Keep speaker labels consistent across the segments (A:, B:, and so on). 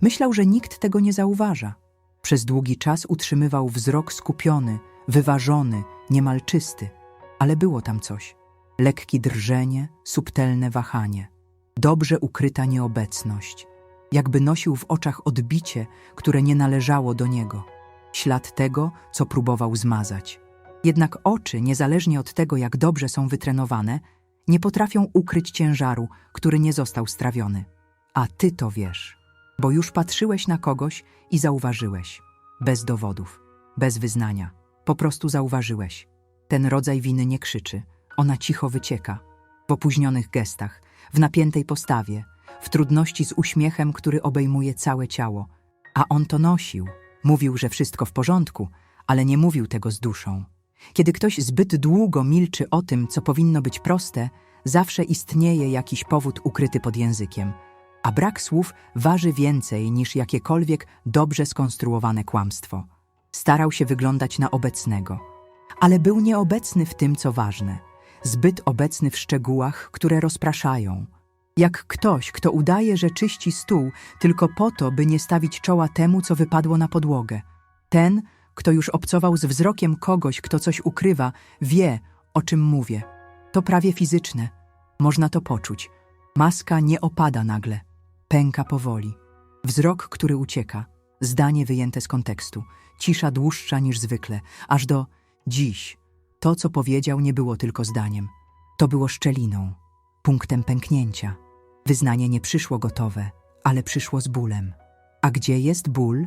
A: Myślał, że nikt tego nie zauważa. Przez długi czas utrzymywał wzrok skupiony, wyważony, niemal czysty. Ale było tam coś. Lekkie drżenie, subtelne wahanie. Dobrze ukryta nieobecność. Jakby nosił w oczach odbicie, które nie należało do niego. Ślad tego, co próbował zmazać. Jednak oczy, niezależnie od tego, jak dobrze są wytrenowane, nie potrafią ukryć ciężaru, który nie został strawiony. A ty to wiesz, bo już patrzyłeś na kogoś i zauważyłeś. Bez dowodów, bez wyznania. Po prostu zauważyłeś. Ten rodzaj winy nie krzyczy, ona cicho wycieka. W opóźnionych gestach, w napiętej postawie, w trudności z uśmiechem, który obejmuje całe ciało. A on to nosił. Mówił, że wszystko w porządku, ale nie mówił tego z duszą. Kiedy ktoś zbyt długo milczy o tym, co powinno być proste, zawsze istnieje jakiś powód ukryty pod językiem, a brak słów waży więcej niż jakiekolwiek dobrze skonstruowane kłamstwo. Starał się wyglądać na obecnego, ale był nieobecny w tym, co ważne, zbyt obecny w szczegółach, które rozpraszają. Jak ktoś, kto udaje, że czyści stół tylko po to, by nie stawić czoła temu, co wypadło na podłogę. Ten, kto już obcował z wzrokiem kogoś, kto coś ukrywa, wie, o czym mówię. To prawie fizyczne. Można to poczuć. Maska nie opada nagle. Pęka powoli. Wzrok, który ucieka. Zdanie wyjęte z kontekstu. Cisza dłuższa niż zwykle. Aż do dziś. To, co powiedział, nie było tylko zdaniem. To było szczeliną. Punktem pęknięcia. Wyznanie nie przyszło gotowe, ale przyszło z bólem. A gdzie jest ból,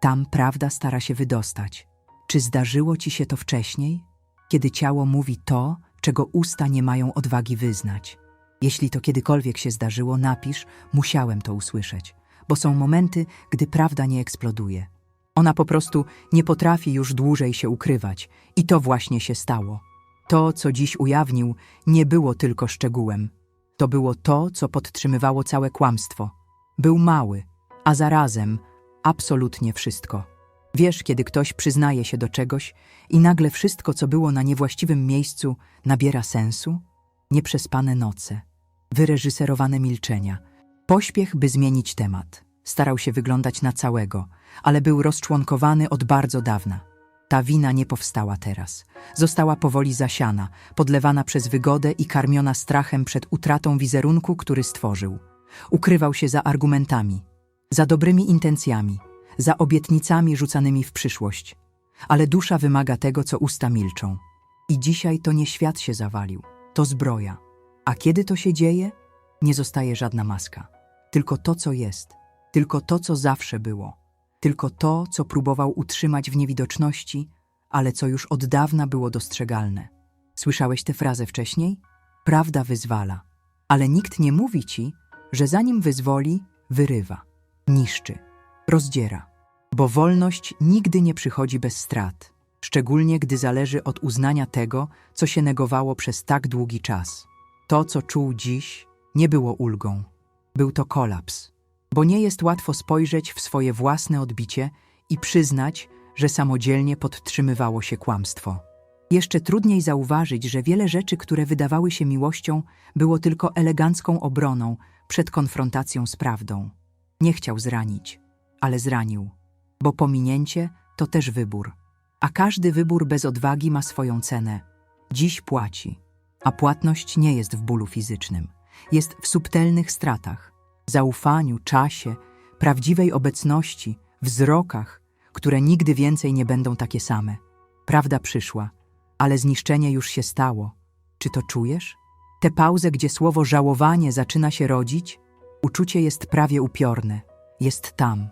A: tam prawda stara się wydostać. Czy zdarzyło ci się to wcześniej, kiedy ciało mówi to, czego usta nie mają odwagi wyznać? Jeśli to kiedykolwiek się zdarzyło, napisz, musiałem to usłyszeć, bo są momenty, gdy prawda nie eksploduje. Ona po prostu nie potrafi już dłużej się ukrywać, i to właśnie się stało. To, co dziś ujawnił, nie było tylko szczegółem. To było to, co podtrzymywało całe kłamstwo. Był mały, a zarazem absolutnie wszystko. Wiesz, kiedy ktoś przyznaje się do czegoś i nagle wszystko, co było na niewłaściwym miejscu, nabiera sensu? Nieprzespane noce, wyreżyserowane milczenia, pośpiech, by zmienić temat. Starał się wyglądać na całego, ale był rozczłonkowany od bardzo dawna. Ta wina nie powstała teraz. Została powoli zasiana, podlewana przez wygodę i karmiona strachem przed utratą wizerunku, który stworzył. Ukrywał się za argumentami, za dobrymi intencjami, za obietnicami rzucanymi w przyszłość. Ale dusza wymaga tego, co usta milczą. I dzisiaj to nie świat się zawalił, to zbroja. A kiedy to się dzieje, nie zostaje żadna maska. Tylko to, co jest, tylko to, co zawsze było, tylko to, co próbował utrzymać w niewidoczności, ale co już od dawna było dostrzegalne. Słyszałeś tę frazę wcześniej? Prawda wyzwala, ale nikt nie mówi ci, że zanim wyzwoli, wyrywa niszczy, rozdziera. Bo wolność nigdy nie przychodzi bez strat, szczególnie gdy zależy od uznania tego, co się negowało przez tak długi czas. To, co czuł dziś, nie było ulgą. Był to kolaps, bo nie jest łatwo spojrzeć w swoje własne odbicie i przyznać, że samodzielnie podtrzymywało się kłamstwo. Jeszcze trudniej zauważyć, że wiele rzeczy, które wydawały się miłością, było tylko elegancką obroną przed konfrontacją z prawdą. Nie chciał zranić, ale zranił, bo pominięcie to też wybór, a każdy wybór bez odwagi ma swoją cenę. Dziś płaci, a płatność nie jest w bólu fizycznym, jest w subtelnych stratach, zaufaniu, czasie, prawdziwej obecności, wzrokach, które nigdy więcej nie będą takie same. Prawda przyszła, ale zniszczenie już się stało. Czy to czujesz? Tę pauzę, gdzie słowo żałowanie zaczyna się rodzić, Uczucie jest prawie upiorne, jest tam,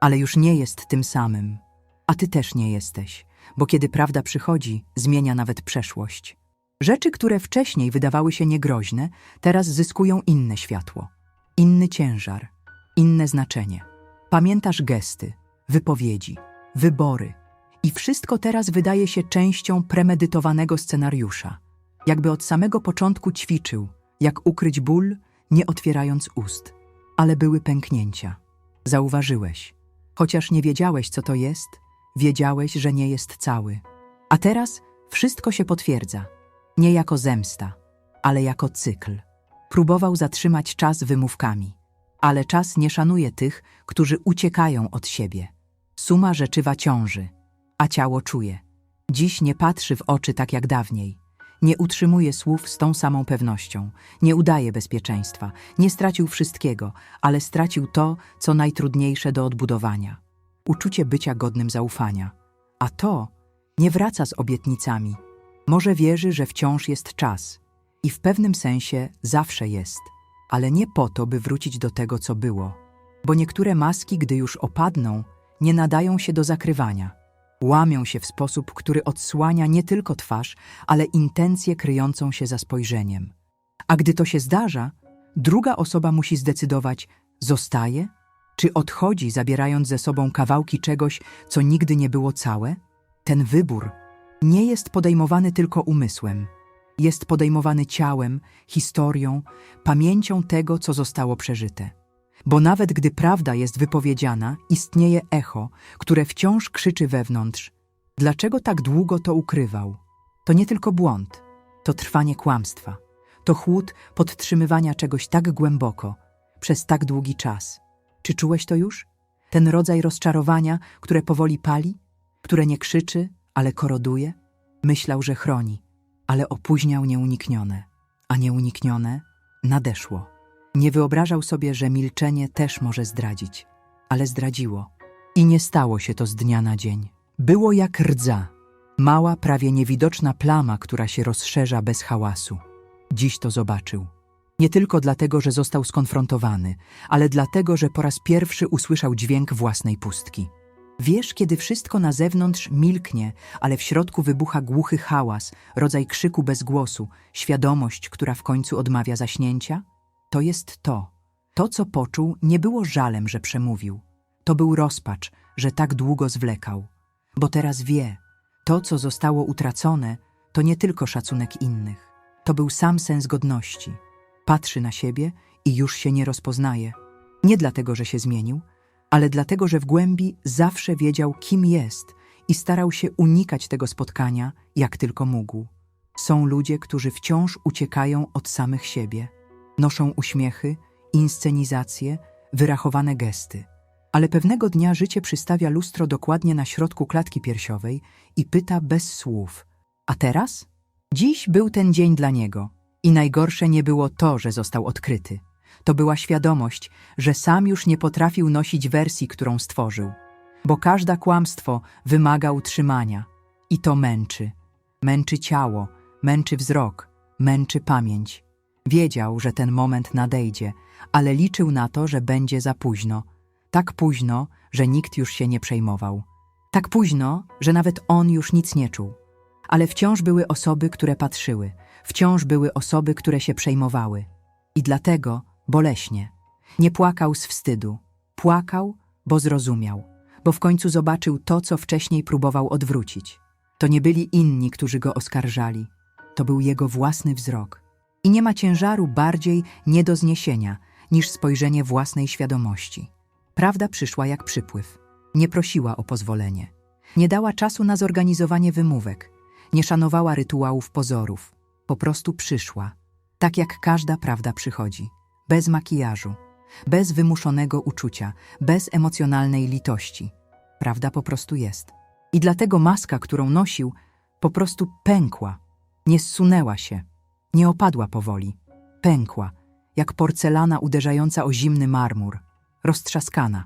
A: ale już nie jest tym samym. A ty też nie jesteś, bo kiedy prawda przychodzi, zmienia nawet przeszłość. Rzeczy, które wcześniej wydawały się niegroźne, teraz zyskują inne światło, inny ciężar, inne znaczenie. Pamiętasz gesty, wypowiedzi, wybory i wszystko teraz wydaje się częścią premedytowanego scenariusza. Jakby od samego początku ćwiczył, jak ukryć ból, nie otwierając ust. Ale były pęknięcia. Zauważyłeś. Chociaż nie wiedziałeś, co to jest, wiedziałeś, że nie jest cały. A teraz wszystko się potwierdza. Nie jako zemsta, ale jako cykl. Próbował zatrzymać czas wymówkami. Ale czas nie szanuje tych, którzy uciekają od siebie. Suma rzeczywa ciąży, a ciało czuje. Dziś nie patrzy w oczy tak jak dawniej. Nie utrzymuje słów z tą samą pewnością, nie udaje bezpieczeństwa, nie stracił wszystkiego, ale stracił to, co najtrudniejsze do odbudowania uczucie bycia godnym zaufania. A to nie wraca z obietnicami. Może wierzy, że wciąż jest czas i w pewnym sensie zawsze jest, ale nie po to, by wrócić do tego, co było. Bo niektóre maski, gdy już opadną, nie nadają się do zakrywania. Łamią się w sposób, który odsłania nie tylko twarz, ale intencję kryjącą się za spojrzeniem. A gdy to się zdarza, druga osoba musi zdecydować: zostaje czy odchodzi, zabierając ze sobą kawałki czegoś, co nigdy nie było całe? Ten wybór nie jest podejmowany tylko umysłem. Jest podejmowany ciałem, historią, pamięcią tego, co zostało przeżyte. Bo nawet gdy prawda jest wypowiedziana, istnieje echo, które wciąż krzyczy wewnątrz: Dlaczego tak długo to ukrywał? To nie tylko błąd, to trwanie kłamstwa, to chłód podtrzymywania czegoś tak głęboko, przez tak długi czas. Czy czułeś to już? Ten rodzaj rozczarowania, które powoli pali, które nie krzyczy, ale koroduje? Myślał, że chroni, ale opóźniał nieuniknione, a nieuniknione nadeszło. Nie wyobrażał sobie, że milczenie też może zdradzić, ale zdradziło. I nie stało się to z dnia na dzień. Było jak rdza, mała, prawie niewidoczna plama, która się rozszerza bez hałasu. Dziś to zobaczył. Nie tylko dlatego, że został skonfrontowany, ale dlatego, że po raz pierwszy usłyszał dźwięk własnej pustki. Wiesz, kiedy wszystko na zewnątrz milknie, ale w środku wybucha głuchy hałas, rodzaj krzyku bez głosu, świadomość, która w końcu odmawia zaśnięcia? To jest to. To, co poczuł, nie było żalem, że przemówił. To był rozpacz, że tak długo zwlekał. Bo teraz wie, to, co zostało utracone, to nie tylko szacunek innych. To był sam sens godności. Patrzy na siebie i już się nie rozpoznaje. Nie dlatego, że się zmienił, ale dlatego, że w głębi zawsze wiedział, kim jest i starał się unikać tego spotkania, jak tylko mógł. Są ludzie, którzy wciąż uciekają od samych siebie. Noszą uśmiechy, inscenizacje, wyrachowane gesty. Ale pewnego dnia życie przystawia lustro dokładnie na środku klatki piersiowej i pyta bez słów: A teraz? Dziś był ten dzień dla niego. I najgorsze nie było to, że został odkryty. To była świadomość, że sam już nie potrafił nosić wersji, którą stworzył. Bo każde kłamstwo wymaga utrzymania. I to męczy. Męczy ciało, męczy wzrok, męczy pamięć. Wiedział, że ten moment nadejdzie, ale liczył na to, że będzie za późno. Tak późno, że nikt już się nie przejmował. Tak późno, że nawet on już nic nie czuł. Ale wciąż były osoby, które patrzyły – Wciąż były osoby, które się przejmowały. I dlatego boleśnie. Nie płakał z wstydu. Płakał, bo zrozumiał, bo w końcu zobaczył to, co wcześniej próbował odwrócić. To nie byli inni, którzy go oskarżali. To był jego własny wzrok. I nie ma ciężaru bardziej nie do zniesienia niż spojrzenie własnej świadomości. Prawda przyszła jak przypływ. Nie prosiła o pozwolenie. Nie dała czasu na zorganizowanie wymówek. Nie szanowała rytuałów pozorów. Po prostu przyszła, tak jak każda prawda przychodzi, bez makijażu, bez wymuszonego uczucia, bez emocjonalnej litości. Prawda po prostu jest. I dlatego maska, którą nosił, po prostu pękła, nie zsunęła się, nie opadła powoli. Pękła, jak porcelana uderzająca o zimny marmur, roztrzaskana,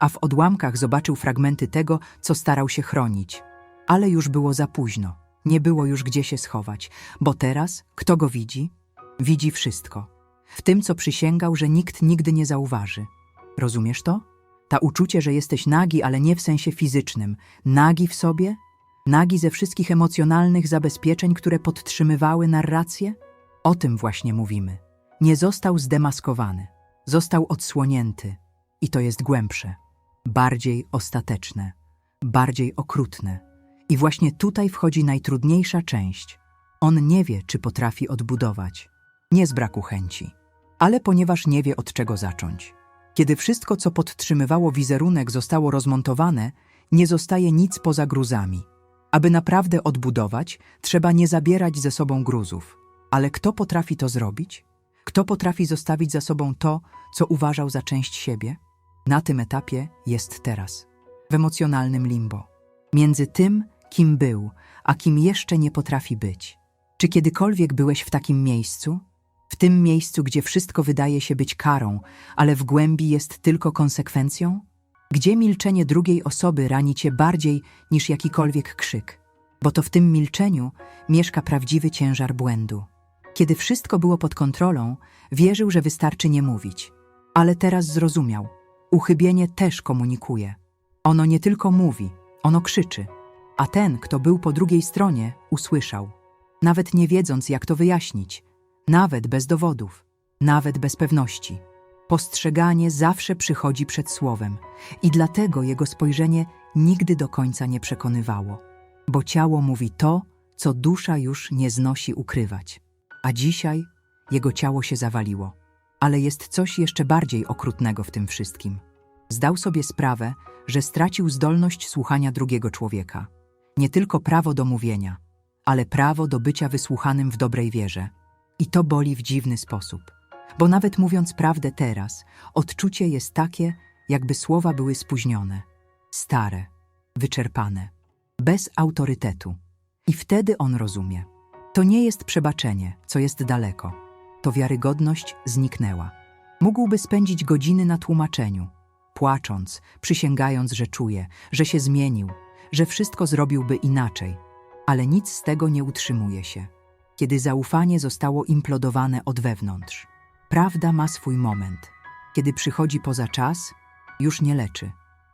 A: a w odłamkach zobaczył fragmenty tego, co starał się chronić. Ale już było za późno. Nie było już gdzie się schować, bo teraz kto go widzi? Widzi wszystko. W tym, co przysięgał, że nikt nigdy nie zauważy. Rozumiesz to? Ta uczucie, że jesteś nagi, ale nie w sensie fizycznym. Nagi w sobie? Nagi ze wszystkich emocjonalnych zabezpieczeń, które podtrzymywały narrację? O tym właśnie mówimy. Nie został zdemaskowany. Został odsłonięty. I to jest głębsze. Bardziej ostateczne. Bardziej okrutne i właśnie tutaj wchodzi najtrudniejsza część. On nie wie, czy potrafi odbudować. Nie z braku chęci, ale ponieważ nie wie, od czego zacząć. Kiedy wszystko, co podtrzymywało wizerunek, zostało rozmontowane, nie zostaje nic poza gruzami. Aby naprawdę odbudować, trzeba nie zabierać ze sobą gruzów. Ale kto potrafi to zrobić? Kto potrafi zostawić za sobą to, co uważał za część siebie? Na tym etapie jest teraz, w emocjonalnym limbo. Między tym, kim był, a kim jeszcze nie potrafi być. Czy kiedykolwiek byłeś w takim miejscu? Tym miejscu, gdzie wszystko wydaje się być karą, ale w głębi jest tylko konsekwencją? Gdzie milczenie drugiej osoby rani cię bardziej niż jakikolwiek krzyk? Bo to w tym milczeniu mieszka prawdziwy ciężar błędu. Kiedy wszystko było pod kontrolą, wierzył, że wystarczy nie mówić. Ale teraz zrozumiał. Uchybienie też komunikuje. Ono nie tylko mówi, ono krzyczy. A ten, kto był po drugiej stronie, usłyszał. Nawet nie wiedząc, jak to wyjaśnić. Nawet bez dowodów. Nawet bez pewności. Postrzeganie zawsze przychodzi przed słowem i dlatego jego spojrzenie nigdy do końca nie przekonywało. Bo ciało mówi to, co dusza już nie znosi ukrywać. A dzisiaj jego ciało się zawaliło. Ale jest coś jeszcze bardziej okrutnego w tym wszystkim. Zdał sobie sprawę, że stracił zdolność słuchania drugiego człowieka. Nie tylko prawo do mówienia, ale prawo do bycia wysłuchanym w dobrej wierze. I to boli w dziwny sposób. Bo nawet mówiąc prawdę teraz, odczucie jest takie, jakby słowa były spóźnione, stare, wyczerpane, bez autorytetu. I wtedy on rozumie. To nie jest przebaczenie, co jest daleko. To wiarygodność zniknęła. Mógłby spędzić godziny na tłumaczeniu, płacząc, przysięgając, że czuje, że się zmienił, że wszystko zrobiłby inaczej, ale nic z tego nie utrzymuje się. Kiedy zaufanie zostało implodowane od wewnątrz. Prawda ma swój moment. Kiedy przychodzi poza czas, już nie leczy.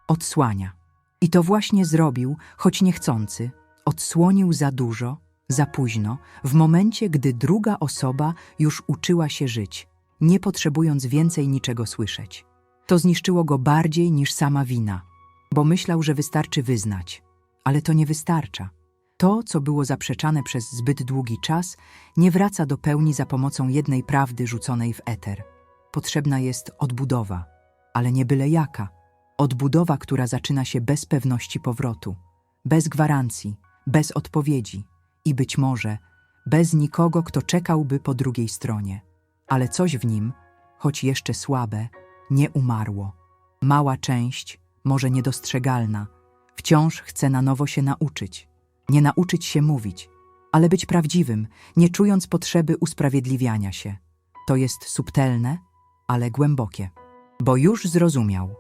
A: Odsłania. I to właśnie zrobił, choć niechcący. Odsłonił za dużo, za późno, w momencie, gdy druga osoba już uczyła się żyć, nie potrzebując więcej niczego słyszeć. To zniszczyło go bardziej niż sama wina, bo myślał, że wystarczy wyznać. Ale to nie wystarcza. To, co było zaprzeczane przez zbyt długi czas, nie wraca do pełni za pomocą jednej prawdy rzuconej w eter. Potrzebna jest odbudowa, ale nie byle jaka. Odbudowa, która zaczyna się bez pewności powrotu, bez gwarancji, bez odpowiedzi i być może bez nikogo, kto czekałby po drugiej stronie. Ale coś w nim, choć jeszcze słabe, nie umarło. Mała część, może niedostrzegalna, wciąż chce na nowo się nauczyć. Nie nauczyć się mówić, ale być prawdziwym, nie czując potrzeby usprawiedliwiania się. To jest subtelne, ale głębokie. Bo już zrozumiał.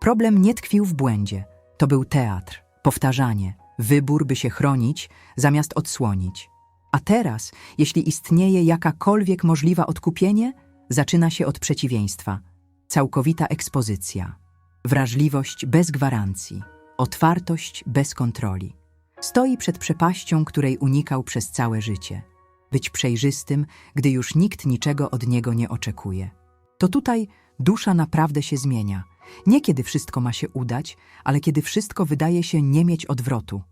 A: Problem nie tkwił w błędzie. To był teatr, powtarzanie, wybór, by się chronić, zamiast odsłonić. A teraz, jeśli istnieje jakakolwiek możliwa odkupienie, zaczyna się od przeciwieństwa. Całkowita ekspozycja. Wrażliwość bez gwarancji. Otwartość bez kontroli. Stoi przed przepaścią, której unikał przez całe życie. Być przejrzystym, gdy już nikt niczego od niego nie oczekuje. To tutaj dusza naprawdę się zmienia. Nie kiedy wszystko ma się udać, ale kiedy wszystko wydaje się nie mieć odwrotu.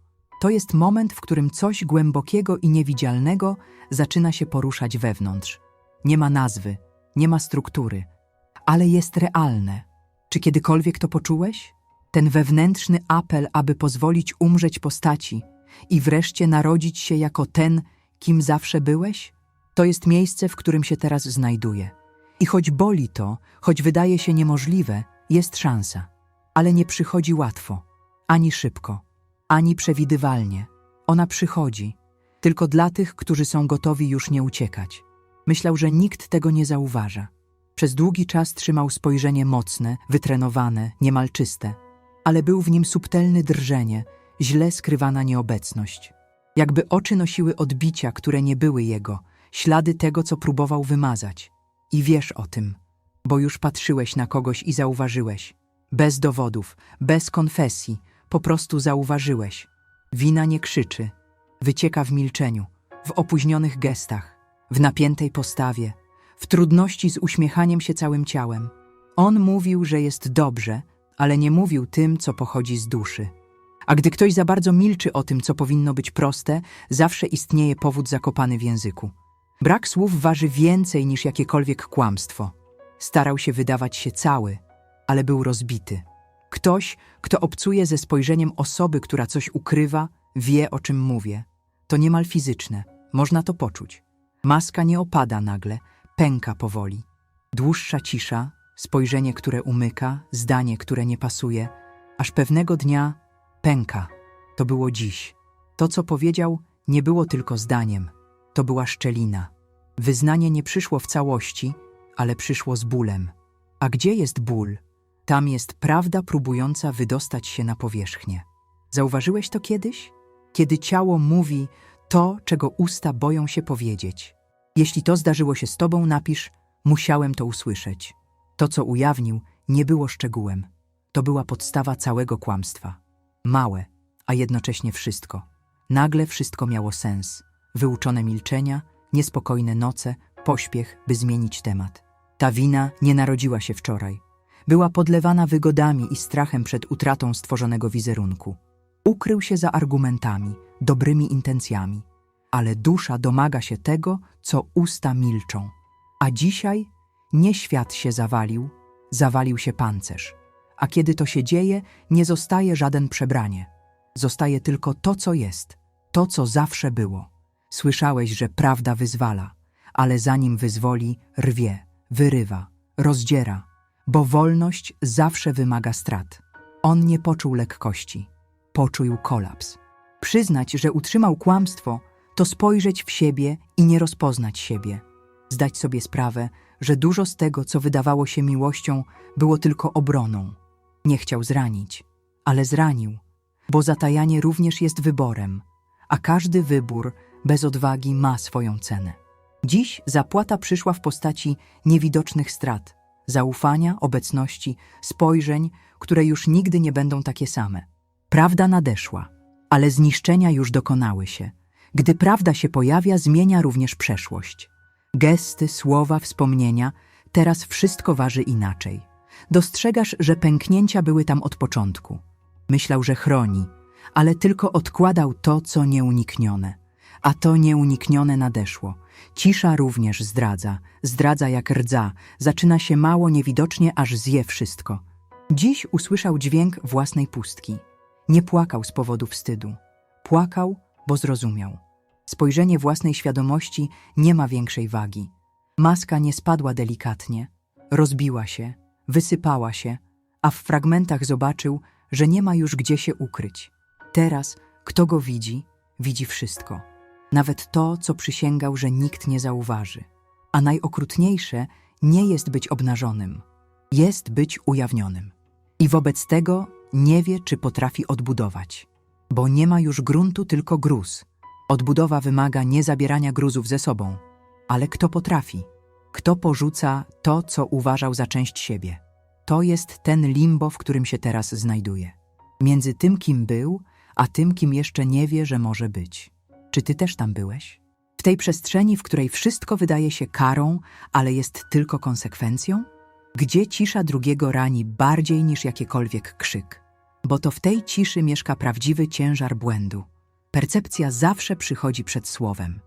A: To jest moment, w którym coś głębokiego i niewidzialnego zaczyna się poruszać wewnątrz. Nie ma nazwy, nie ma struktury, ale jest realne. Czy kiedykolwiek to poczułeś? Ten wewnętrzny apel, aby pozwolić umrzeć postaci i wreszcie narodzić się jako ten, kim zawsze byłeś? To jest miejsce, w którym się teraz znajduję. I choć boli to, choć wydaje się niemożliwe, jest szansa. Ale nie przychodzi łatwo, ani szybko, ani przewidywalnie. Ona przychodzi, tylko dla tych, którzy są gotowi już nie uciekać. Myślał, że nikt tego nie zauważa. Przez długi czas trzymał spojrzenie mocne, wytrenowane, niemal czyste, ale był w nim subtelny drżenie, źle skrywana nieobecność. Jakby oczy nosiły odbicia, które nie były jego, ślady tego, co próbował wymazać. I wiesz o tym, bo już patrzyłeś na kogoś i zauważyłeś. Bez dowodów, bez konfesji, po prostu zauważyłeś. Wina nie krzyczy, wycieka w milczeniu, w opóźnionych gestach, w napiętej postawie, w trudności z uśmiechaniem się całym ciałem. On mówił, że jest dobrze, ale nie mówił tym, co pochodzi z duszy. A gdy ktoś za bardzo milczy o tym, co powinno być proste, zawsze istnieje powód zakopany w języku. Brak słów waży więcej niż jakiekolwiek kłamstwo. Starał się wydawać się cały, ale był rozbity. Ktoś, kto obcuje ze spojrzeniem osoby, która coś ukrywa, wie o czym mówię. To niemal fizyczne, można to poczuć. Maska nie opada nagle, pęka powoli. Dłuższa cisza, spojrzenie, które umyka, zdanie, które nie pasuje, aż pewnego dnia pęka. To było dziś. To, co powiedział, nie było tylko zdaniem. To była szczelina. Wyznanie nie przyszło w całości, ale przyszło z bólem. A gdzie jest ból? Tam jest prawda próbująca wydostać się na powierzchnię. Zauważyłeś to kiedyś? Kiedy ciało mówi to, czego usta boją się powiedzieć. Jeśli to zdarzyło się z tobą, napisz: Musiałem to usłyszeć. To, co ujawnił, nie było szczegółem. To była podstawa całego kłamstwa. Małe, a jednocześnie wszystko. Nagle wszystko miało sens. Wyuczone milczenia, niespokojne noce, pośpiech, by zmienić temat. Ta wina nie narodziła się wczoraj. Była podlewana wygodami i strachem przed utratą stworzonego wizerunku. Ukrył się za argumentami, dobrymi intencjami, ale dusza domaga się tego, co usta milczą. A dzisiaj nie świat się zawalił, zawalił się pancerz. A kiedy to się dzieje, nie zostaje żaden przebranie. Zostaje tylko to, co jest, to, co zawsze było. Słyszałeś, że prawda wyzwala, ale zanim wyzwoli, rwie, wyrywa, rozdziera, bo wolność zawsze wymaga strat. On nie poczuł lekkości, poczuł kolaps. Przyznać, że utrzymał kłamstwo, to spojrzeć w siebie i nie rozpoznać siebie. Zdać sobie sprawę, że dużo z tego, co wydawało się miłością, było tylko obroną. Nie chciał zranić, ale zranił, bo zatajanie również jest wyborem, a każdy wybór bez odwagi ma swoją cenę. Dziś zapłata przyszła w postaci niewidocznych strat, zaufania, obecności, spojrzeń, które już nigdy nie będą takie same. Prawda nadeszła, ale zniszczenia już dokonały się. Gdy prawda się pojawia, zmienia również przeszłość. Gesty, słowa, wspomnienia, teraz wszystko waży inaczej. Dostrzegasz, że pęknięcia były tam od początku. Myślał, że chroni, ale tylko odkładał to, co nieuniknione. A to nieuniknione nadeszło. Cisza również zdradza, zdradza jak rdza, zaczyna się mało niewidocznie, aż zje wszystko. Dziś usłyszał dźwięk własnej pustki. Nie płakał z powodu wstydu. Płakał, bo zrozumiał. Spojrzenie własnej świadomości nie ma większej wagi. Maska nie spadła delikatnie, rozbiła się, wysypała się, a w fragmentach zobaczył, że nie ma już gdzie się ukryć. Teraz, kto go widzi, widzi wszystko. Nawet to, co przysięgał, że nikt nie zauważy. A najokrutniejsze nie jest być obnażonym, jest być ujawnionym. I wobec tego nie wie, czy potrafi odbudować, bo nie ma już gruntu, tylko gruz. Odbudowa wymaga nie zabierania gruzów ze sobą, ale kto potrafi, kto porzuca to, co uważał za część siebie. To jest ten limbo, w którym się teraz znajduje. Między tym, kim był, a tym, kim jeszcze nie wie, że może być. Czy ty też tam byłeś? W tej przestrzeni, w której wszystko wydaje się karą, ale jest tylko konsekwencją? Gdzie cisza drugiego rani bardziej niż jakiekolwiek krzyk? Bo to w tej ciszy mieszka prawdziwy ciężar błędu. Percepcja zawsze przychodzi przed słowem.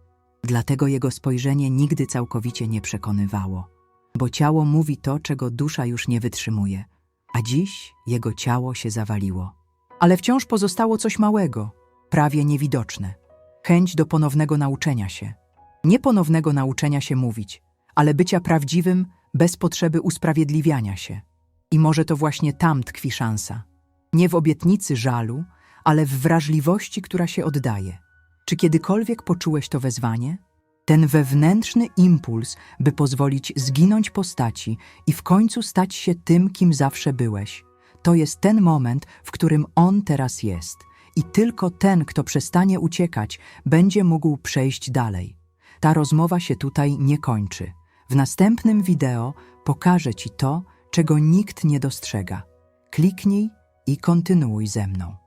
A: Dlatego jego spojrzenie nigdy całkowicie nie przekonywało. Bo ciało mówi to, czego dusza już nie wytrzymuje. A dziś jego ciało się zawaliło. Ale wciąż pozostało coś małego, prawie niewidoczne chęć do ponownego nauczenia się. Nie ponownego nauczenia się mówić, ale bycia prawdziwym bez potrzeby usprawiedliwiania się. I może to właśnie tam tkwi szansa. Nie w obietnicy żalu, ale w wrażliwości, która się oddaje. Czy kiedykolwiek poczułeś to wezwanie? Ten wewnętrzny impuls, by pozwolić zginąć postaci i w końcu stać się tym, kim zawsze byłeś. To jest ten moment, w którym on teraz jest – i tylko ten, kto przestanie uciekać, będzie mógł przejść dalej. Ta rozmowa się tutaj nie kończy. W następnym wideo pokażę Ci to, czego nikt nie dostrzega. Kliknij i kontynuuj ze mną.